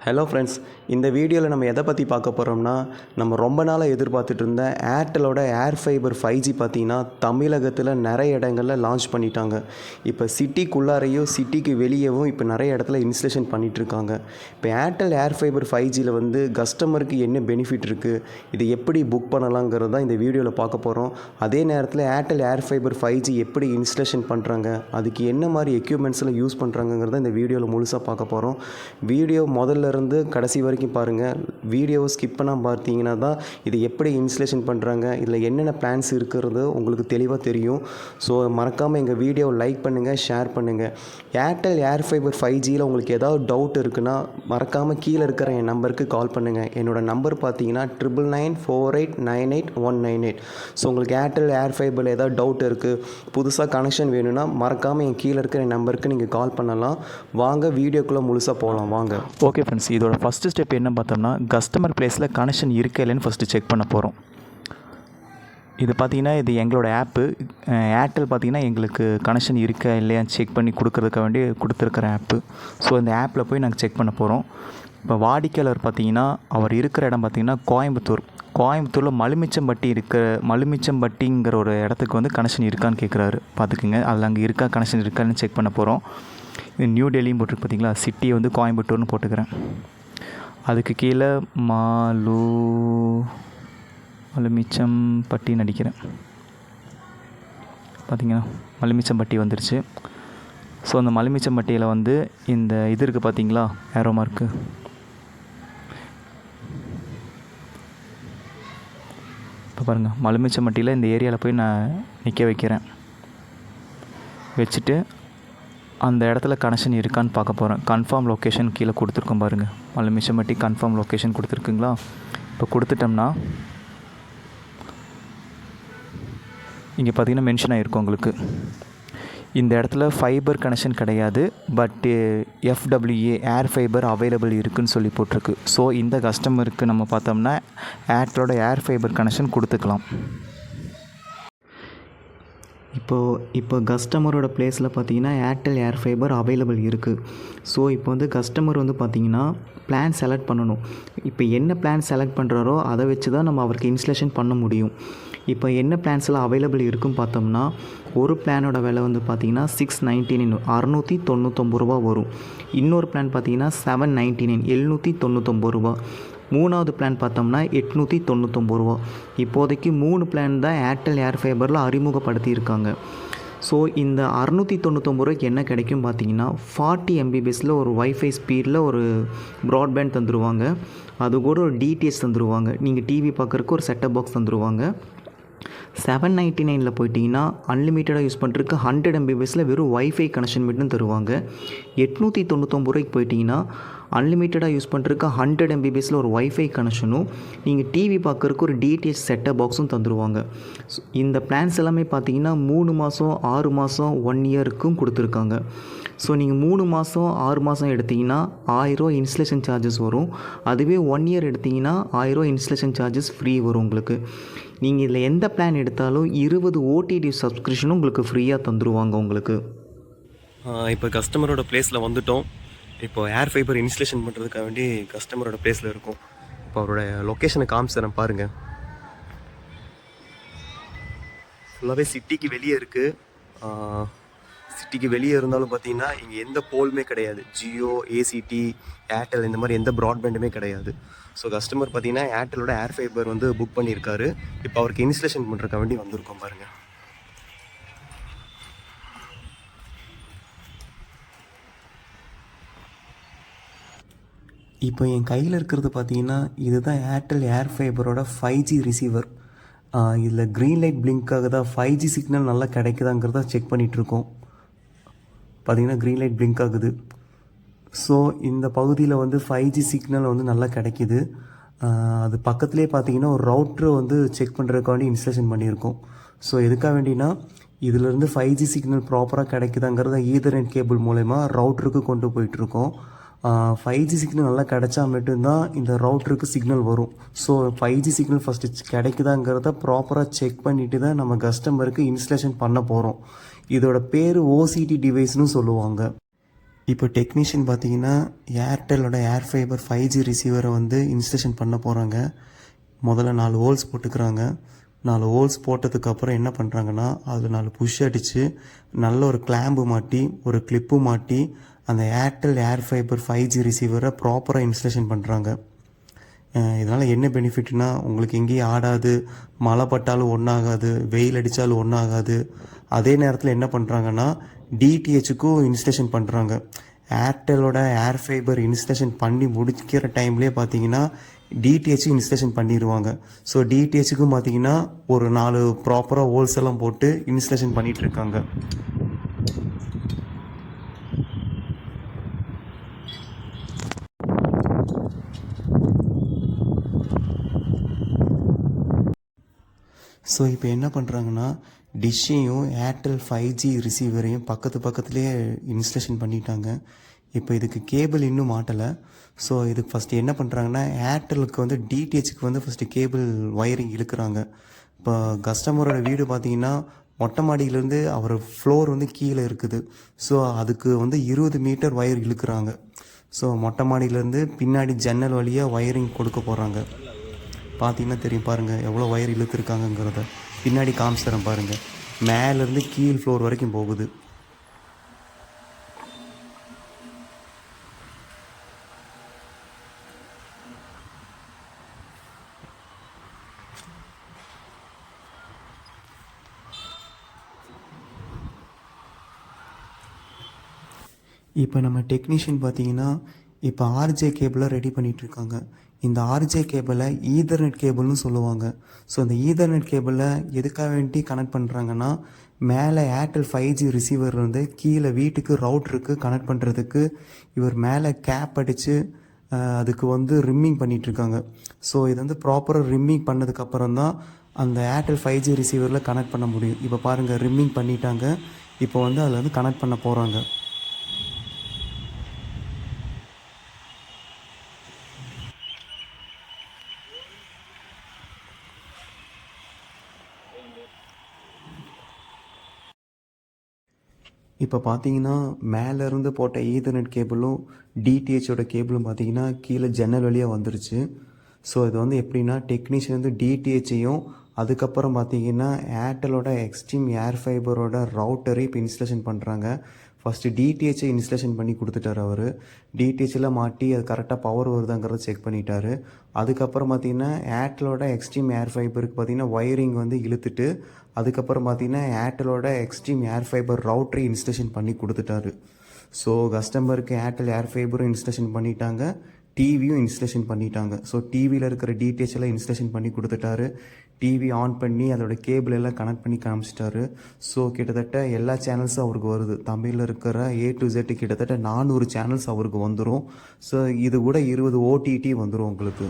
Hello friends இந்த வீடியோவில் நம்ம எதை பற்றி பார்க்க போகிறோம்னா நம்ம ரொம்ப நாளாக எதிர்பார்த்துட்டு இருந்த ஏர்டெலோட ஏர் ஃபைபர் ஃபைவ் ஜி பார்த்தீங்கன்னா தமிழகத்தில் நிறைய இடங்களில் லான்ச் பண்ணிட்டாங்க. இப்போ சிட்டிக்குள்ளாரையும் சிட்டிக்கு வெளியேவும் இப்போ நிறைய இடத்துல இன்ஸ்டலேஷன் பண்ணிகிட்ருக்காங்க இருக்காங்க இப்போ ஏர்டெல் ஏர் ஃபைபர் ஃபைவ் ஜியில் வந்து கஸ்டமருக்கு என்ன பெனிஃபிட் இருக்குது இது எப்படி புக் பண்ணலாங்கிறது தான் இந்த வீடியோவில் பார்க்க போகிறோம் அதே நேரத்தில் Airtel air fibre five G எப்படி இன்ஸ்டலேஷன் பண்ணுறாங்க அதுக்கு என்ன மாதிரி எக்யூப்மெண்ட்ஸில் யூஸ் பண்ணுறாங்கங்கிறத இந்த வீடியோவில் முழுசாக பார்க்க போகிறோம் வீடியோ முதல்ல இருந்து கடைசி வரைக்கும் பாருங்கள் வீடியோவை ஸ்கிப் பண்ணால் பார்த்தீங்கன்னா தான் இது எப்படி இன்ஸ்டலேஷன் பண்ணுறாங்க இதில் என்னென்ன பிளான்ஸ் இருக்கிறது உங்களுக்கு தெளிவாக தெரியும். ஸோ மறக்காமல் எங்கள் வீடியோவை லைக் பண்ணுங்கள் ஷேர் பண்ணுங்கள் ஏர்டெல் ஏர் ஃபைபர் ஃபைவ் ஜியில் உங்களுக்கு ஏதாவது டவுட் இருக்குன்னா மறக்காமல் கீழே இருக்கிற என் நம்பருக்கு கால் பண்ணுங்கள் என்னோடய நம்பர் பார்த்தீங்கன்னா triple nine four eight nine eight one nine eight so உங்களுக்கு ஏர்டெல் ஏர் ஃபைபரில் ஏதாவது டவுட் இருக்குது புதுசாக கனெக்ஷன் வேணும்னா மறக்காமல் என் கீழே இருக்கிற என் நம்பருக்கு நீங்கள் கால் பண்ணலாம். வாங்க வீடியோக்குள்ளே முழுசாக போகலாம் வாங்க. ஓகே ஃப்ரெண்ட்ஸ் இதோட ஃபஸ்ட்டு ஸ்டெப் என்ன பார்த்தோம்னா கஸ்டமர் ப்ளேஸில் கனெக்ஷன் இருக்கா இல்லைன்னு ஃபஸ்ட்டு செக் பண்ண போகிறோம் இது பார்த்தீங்கன்னா இது எங்களோட ஆப்பு ஏர்டெல் பார்த்தீங்கன்னா எங்களுக்கு கனெக்ஷன் இருக்கா இல்லையான்னு செக் பண்ணி கொடுக்கறதுக்காக வேண்டி கொடுத்துருக்குற ஆப்பு ஸோ இந்த ஆப்பில் போய் நாங்கள் செக் பண்ண போகிறோம் இப்போ வாடிக்கையாளர் பார்த்தீங்கன்னா அவர் இருக்கிற இடம் பார்த்தீங்கன்னா கோயம்புத்தூர். கோயம்புத்தூரில் மலுமிச்சம்பட்டி இருக்க மலுமிச்சம்பட்டிங்கிற ஒரு இடத்துக்கு வந்து கனெக்ஷன் இருக்கான்னு கேட்குறாரு பார்த்துக்குங்க. அதில் அங்கே இருக்கா கனெக்ஷன் இருக்கான்னு செக் பண்ண போகிறோம் நியூ டெல்லியும் போட்டிருக்கு பார்த்தீங்களா? சிட்டியை வந்து கோயம்புத்தூர்னு போட்டுக்கிறேன். அதுக்கு கீழே மாலு மலுமிச்சம்பட்டின்னு அடிக்கிறேன் பார்த்தீங்கன்னா மலுமிச்சம்பட்டி வந்துருச்சு. ஸோ அந்த மலுமிச்சம்பட்டியில் வந்து இந்த இது இருக்குது பார்த்தீங்களா? ஏரோ மார்க்கு இப்போ பாருங்கள் மலுமிச்சம்பட்டியில் இந்த ஏரியாவில் போய் நான் நிற்க வைக்கிறேன். வச்சுட்டு அந்த இடத்துல கனெக்ஷன் இருக்கான்னு பார்க்க போகிறேன் கன்ஃபார்ம் லொக்கேஷன் கீழே கொடுத்துருக்கோம் பாருங்கள் மலுமிச்சம்பட்டி கன்ஃபார்ம் லொக்கேஷன் கொடுத்துருக்குங்களா? இப்போ கொடுத்துட்டோம்னா இங்கே பார்த்தீங்கன்னா மென்ஷன் ஆகிருக்கும் உங்களுக்கு. இந்த இடத்துல ஃபைபர் கனெக்ஷன் கிடையாது பட்டு எஃப்டபிள்யூஏ ஏர் ஃபைபர் அவைலபிள் இருக்குன்னு சொல்லி போட்டிருக்கு. ஸோ இந்த கஸ்டமருக்கு நம்ம பார்த்தோம்னா ஏர்டெலோட ஏர் ஃபைபர் கனெக்ஷன் கொடுத்துக்கலாம். இப்போது இப்போ கஸ்டமரோட ப்ளேஸில் பார்த்தீங்கன்னா ஏர்டெல் ஏர் ஃபைபர் அவைலபிள் இருக்குது ஸோ இப்போ வந்து கஸ்டமர் வந்து பார்த்தீங்கன்னா பிளான் செலக்ட் பண்ணணும். இப்போ என்ன பிளான் செலக்ட் பண்ணுறாரோ அதை வச்சு தான் நம்ம அவருக்கு இன்ஸ்டலேஷன் பண்ண முடியும். இப்போ என்ன பிளான்ஸ்லாம் அவைலபிள் இருக்குன்னு பார்த்தோம்னா ஒரு பிளானோட விலை வந்து பார்த்தீங்கன்னா சிக்ஸ் நைன்டி நைன் அறநூற்றி தொண்ணூத்தொம்பது ரூபா வரும். இன்னொரு பிளான் பார்த்தீங்கன்னா செவன் நைன்டி நைன் எழுநூற்றி தொண்ணூத்தொம்பது ரூபா. மூணாவது பிளான் பார்த்தோம்னா எட்நூற்றி தொண்ணூத்தொம்பது ரூபா. இப்போதைக்கு மூணு பிளான் தான் ஏர்டெல் ஏர் ஃபைபரில் அறிமுகப்படுத்தியிருக்காங்க. ஸோ இந்த அறநூற்றி தொண்ணூத்தொம்பது ரூபாய்க்கு என்ன கிடைக்கும் பார்த்தீங்கன்னா ஃபார்ட்டி எம்பிபிஎஸில் ஒரு ஒய்ஃபை ஸ்பீடில் ஒரு ப்ராட்பேண்ட் தந்துடுவாங்க அது கூட ஒரு டிடிஎஸ் தந்துடுவாங்க நீங்கள் டிவி பார்க்குறக்கு ஒரு செட்டப் பாக்ஸ் தந்துடுவாங்க செவன் நைன்ட்டி நைனில் போயிட்டிங்கன்னா அன்லிமிட்டடாக யூஸ் பண்ணுறதுக்கு ஹண்ட்ரட் எம்பிபிஎஸில் வெறும் ஒய்ஃபை கனெக்ஷன் மட்டும் தருவாங்க. எட்நூற்றி தொண்ணூத்தொம்பது ரூபாய்க்கு போயிட்டிங்கன்னா அன்லிமிட்டடாக யூஸ் பண்ணுறதுக்கு ஹண்ட்ரட் எம்பிபிஎஸில் ஒரு ஒய்ஃபை கனெக்ஷனும் நீங்கள் டிவி பார்க்குறக்கு ஒரு டிடிஎச் செட்டப் பாக்ஸும் தந்துடுவாங்க ஸோ இந்த பிளான்ஸ் எல்லாமே பார்த்தீங்கன்னா மூணு மாதம் ஆறு மாதம் ஒன் இயருக்கும் கொடுத்துருக்காங்க. ஸோ நீங்கள் மூணு மாதம் ஆறு மாதம் எடுத்திங்கன்னா ஆயிரம் இன்ஸ்டலேஷன் சார்ஜஸ் வரும். அதுவே ஒன் இயர் எடுத்திங்கன்னா ஆயிரம் இன்ஸ்டலேஷன் சார்ஜஸ் ஃப்ரீ வரும் உங்களுக்கு. நீங்கள் இதில் எந்த பிளான் எடுத்தாலும் இருபது ஓடிடி சப்ஸ்கிரிப்ஷனும் உங்களுக்கு ஃப்ரீயாக தந்துடுவாங்க உங்களுக்கு. இப்போ கஸ்டமரோட ப்ளேஸில் வந்துட்டோம். இப்போ ஏர் ஃபைபர் இன்ஸ்டலேஷன் பண்ணுறதுக்காக வேண்டி கஸ்டமரோட பிளேஸில் இருக்கும். இப்போ அவரோட லொக்கேஷனை காமிச்சிடறேன் பாருங்கள் ஃபுல்லாகவே சிட்டிக்கு வெளியே இருக்குது சிட்டிக்கு வெளியே இருந்தாலும் பார்த்தீங்கன்னா இங்கே எந்த போலுமே கிடையாது. ஜியோ ஏசிடி ஏர்டெல் இந்த மாதிரி எந்த ப்ராட்பேண்டுமே கிடையாது. ஸோ கஸ்டமர் பார்த்தீங்கன்னா ஏர்டெலோட ஏர் ஃபைபர் வந்து புக் பண்ணியிருக்காரு. இப்போ அவருக்கு இன்ஸ்டலேஷன் பண்ணுறக்க வேண்டி வந்திருக்கோம் பாருங்கள் இப்போ என் கையில் இருக்கிறது பார்த்தீங்கன்னா இதுதான் ஏர்டெல் ஏர் ஃபைபரோட ஃபைவ் ஜி ரிசீவர் இதில் க்ரீன் லைட் பிளிங்க்காக ஆகுதா ஃபைவ் ஜி சிக்னல் நல்லா கிடைக்குதாங்கிறத செக் பண்ணிகிட்ருக்கோம் பார்த்தீங்கன்னா க்ரீன் லைட் பிளிங்க் ஆகுது. ஸோ இந்த பகுதியில் வந்து ஃபைவ் ஜி சிக்னல் வந்து நல்லா கிடைக்கிது. அது பக்கத்துலேயே பார்த்தீங்கன்னா ஒரு ரவுட்ரு வந்து செக் பண்ணுறதுக்காண்டி இன்ஸ்டலேஷன் பண்ணியிருக்கோம். ஸோ எதுக்காக வேண்டினா இதிலேருந்து ஃபைவ் ஜி சிக்னல் ப்ராப்பராக கிடைக்குதாங்கிறத அண்ட் கேபிள் மூலயமா ரவுட்ருக்கு கொண்டு போயிட்டுருக்கோம் ஃபைவ் ஜி சிக்னல் நல்லா கிடைச்சா மட்டும்தான் இந்த ரவுட்ருக்கு சிக்னல் வரும். So five G signal first கிடைக்குதாங்கிறத ப்ராப்பராக செக் பண்ணிவிட்டு தான் நம்ம கஸ்டமருக்கு இன்ஸ்டலேஷன் பண்ண போகிறோம் இதோட பேர் ஓசிடி டிவைஸ்னு சொல்லுவாங்க. இப்போ டெக்னீஷியன் பார்த்தீங்கன்னா ஏர்டெல்லோட ஏர் ஃபைபர் ஃபைவ் ஜி ரிசீவரை வந்து இன்ஸ்டலேஷன் பண்ண போகிறாங்க முதல்ல நாலு ஹோல்ஸ் போட்டுக்கிறாங்க. நாலு ஹோல்ஸ் போட்டதுக்கப்புறம் என்ன பண்ணுறாங்கன்னா அதில் நாலு புஷ் அடித்து நல்ல ஒரு கிளாம்பு மாட்டி ஒரு கிளிப்பு மாட்டி அந்த Airtel air fibre five G ரிசீவரை ப்ராப்பராக இன்ஸ்டலேஷன் பண்ணுறாங்க இதனால் என்ன பெனிஃபிட்னா உங்களுக்கு எங்கேயும் ஆடாது மழை பட்டாலும் ஒன்றாகாது வெயில் அடித்தாலும் ஒன்றாகாது அதே நேரத்தில் என்ன பண்ணுறாங்கன்னா டிடிஹெச்சுக்கும் இன்ஸ்டலேஷன் பண்ணுறாங்க ஏர்டெல்லோட ஏர் ஃபைபர் இன்ஸ்டலேஷன் பண்ணி முடிக்கிற டைம்லேயே பார்த்தீங்கன்னா டிடிஹெச்சும் இன்ஸ்டலேஷன் பண்ணிடுவாங்க ஸோ டிடிஹெச்சுக்கும் பார்த்தீங்கன்னா ஒரு நாலு ப்ராப்பராக ஹோல்ஸ் எல்லாம் போட்டு இன்ஸ்டலேஷன் பண்ணிகிட்ருக்காங்க ஸோ இப்போ என்ன பண்ணுறாங்கன்னா டிஷ்ஷையும் ஏர்டெல் ஃபைவ் ஜி ரிசீவரையும் பக்கத்து பக்கத்துலேயே இன்ஸ்டலேஷன் பண்ணிட்டாங்க. இப்போ இதுக்கு கேபிள் இன்னும் மாட்டலை. ஸோ இதுக்கு ஃபஸ்ட்டு என்ன பண்ணுறாங்கன்னா ஏர்டெலுக்கு வந்து டிடிஹெச்சுக்கு வந்து ஃபஸ்ட்டு கேபிள் ஒயரிங் இழுக்கிறாங்க. இப்போ கஸ்டமரோட வீடு பார்த்தீங்கன்னா மொட்டை மாடியிலேருந்து அவர் ஃப்ளோர் வந்து கீழே இருக்குது. ஸோ அதுக்கு வந்து இருபது மீட்டர் ஒயர் இழுக்கிறாங்க. ஸோ மொட்டை மாடியிலேருந்து பின்னாடி ஜன்னல் வழியாக ஒயரிங் கொடுக்க போகிறாங்க பார்த்தீங்கன்னா தெரியும் பாருங்கள் எவ்வளோ ஒயர் இழுத்துருக்காங்கங்கிறத. பின்னாடி காமிச்சித்தரேன் பாருங்கள் மேலேருந்து கீழ் ஃப்ளோர் வரைக்கும் போகுது. இப்போ நம்ம டெக்னீஷியன் பார்த்தீங்கன்னா இப்போ ஆர்ஜே கேபிளை ரெடி பண்ணிட்டு இருக்காங்க இந்த ஆர்ஜே கேபிளை ஈதர்நெட் கேபிள்னு சொல்லுவாங்க. ஸோ இந்த ஈதர்நெட் கேபிளை எதுக்காக வேண்டி கனெக்ட் பண்ணுறாங்கன்னா மேலே ஏர்டெல் ஃபைவ் ஜி ரிசீவர் இருந்து கீழே வீட்டுக்கு ரவுட்ருக்கு கனெக்ட் பண்ணுறதுக்கு இவர் மேலே கேப் அடித்து அதுக்கு வந்து ரிம்மிங் பண்ணிகிட்ருக்காங்க ஸோ இது வந்து ப்ராப்பராக ரிம்மிங் பண்ணதுக்கப்புறம் தான் அந்த ஏர்டெல் ஃபைவ் ஜி ரிசீவரில் கனெக்ட் பண்ண முடியும். இப்போ பாருங்கள் ரிம்மிங் பண்ணிட்டாங்க. இப்போ வந்து அதில் வந்து கனெக்ட் பண்ண போகிறாங்க இப்போ பார்த்தீங்கன்னா மேலேருந்து போட்ட ஈதர்நெட் கேபிளும் டிடிஹெச்சோட கேபிளும் பார்த்தீங்கன்னா கீழே ஜன்னல் வழியாக வந்துருச்சு. ஸோ இது வந்து எப்படின்னா டெக்னீஷியன் வந்து டிடிஹெச்சையும் அதுக்கப்புறம் பார்த்தீங்கன்னா ஏர்டெலோட எக்ஸ்ட்ரீம் ஏர் ஃபைபரோட ரவுட்டரை இப்போ இன்ஸ்டலேஷன் பண்ணுறாங்க ஃபஸ்ட்டு டிடிஹெச்சை இன்ஸ்டலேஷன் பண்ணி கொடுத்துட்டாரு அவர். டிடிஹெச்சில் மாட்டி அது கரெக்டாக பவர் வருதாங்கிறத செக் பண்ணிட்டார். அதுக்கப்புறம் பார்த்தீங்கன்னா ஏர்டெலோட எக்ஸ்ட்ரீம் ஏர் ஃபைபருக்கு பார்த்தீங்கன்னா ஒயரிங் வந்து இழுத்துட்டு அதுக்கப்புறம் பார்த்தீங்கன்னா ஏர்டெலோட எக்ஸ்ட்ரீம் ஏர் ஃபைபர் ரவுட்ரி இன்ஸ்டலேஷன் பண்ணி கொடுத்துட்டாரு. ஸோ கஸ்டமருக்கு ஏர்டெல் ஏர் ஃபைபரும் இன்ஸ்டலேஷன் பண்ணிட்டாங்க. டிவியும் இன்ஸ்டலேஷன் பண்ணிட்டாங்க. ஸோ டிவியில் இருக்கிற டீட்டெயில்ஸ் எல்லாம் இன்ஸ்டலேஷன் பண்ணி கொடுத்துட்டாரு. டிவி ஆன் பண்ணி அதோட கேபிள் எல்லாம் கனெக்ட் பண்ணி காமிச்சிட்டாரு. ஸோ கிட்டத்தட்ட எல்லா சேனல்ஸும் அவருக்கு வருது. தமிழில் இருக்கிற ஏ டு ஜெட் கிட்டத்தட்ட நானூறு சேனல்ஸ் அவருக்கு வந்துடும் ஸோ இது கூட இருபது ஓடிடி வந்துடும் உங்களுக்கு.